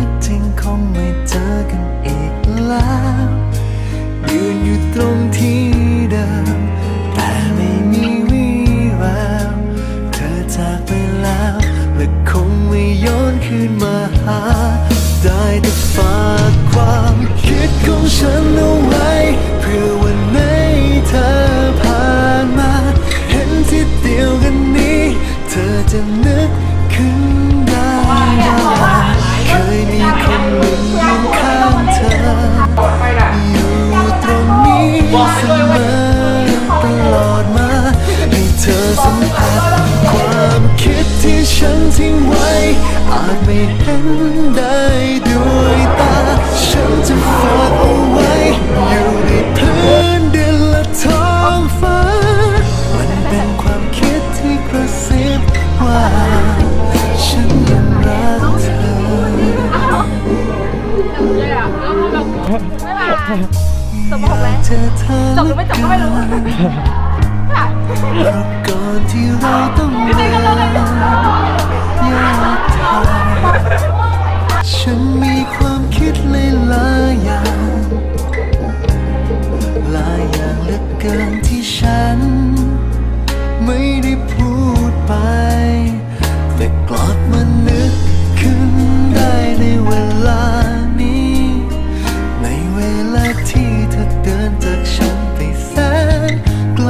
ต แต่ฝากความคิดของฉันเอาไว้ เพื่อวันไหนเธอผ่านมา เห็นที่เดียวกันนี้ เธอจะนึกขึ้นได้ว่าเคยมีคนหนึ่งยืนข้างเธอ อยู่ตรงนี้เสมอตลอดมา ให้เธอสัมผัสความคิดที่ฉันทิ้งไว้ อาจไม่เห็น ว่าฉันยังรักเธอสมองแล้วจบหรือไม่จบก็ไม่รู้ก่อนที่เราต้องเดินแยกทางฉันมีความคิดหลายอย่างหลายอย่างเหลือเกินที่ฉัน ไม่ได้พูดไป แต่กลับมานึกขึ้นได้ในเวลานี้ ในเวลาที่เธอเดินจากฉันไปแสนไกล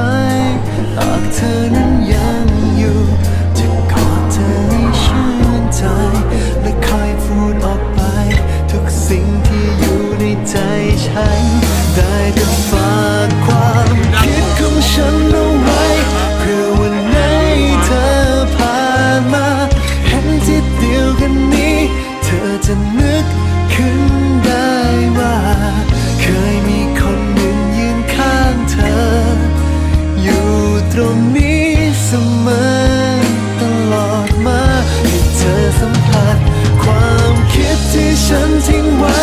หากเธอนั้นยังอยู่ จะกอเธอให้ชื่นใจ และคอยพูดออกไป ทุกสิ่งที่อยู่ในใจฉัน ได้แต่ฝากความคิดของฉันเอา จะนึกขึ้นได้ว่า เคยมีคนหนึ่งยืนข้างเธอ อยู่ตรงนี้เสมอตลอดมาให้เธอสัมผัส ความคิดที่ฉันทิ้งไว้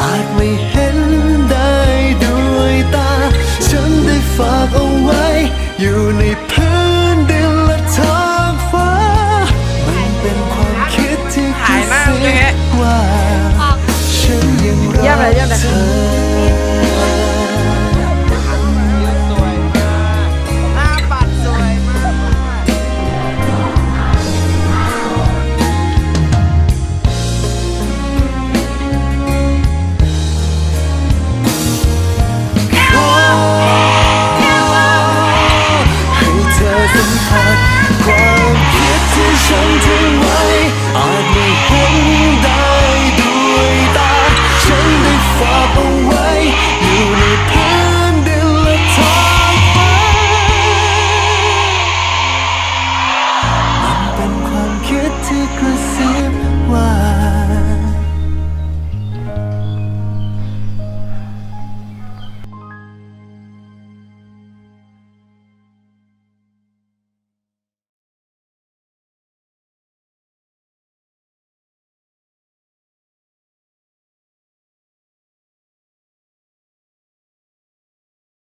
อาจไม่เห็นได้ด้วยตา ฉันได้ฝากเอาไว้ อยู่ในพื้น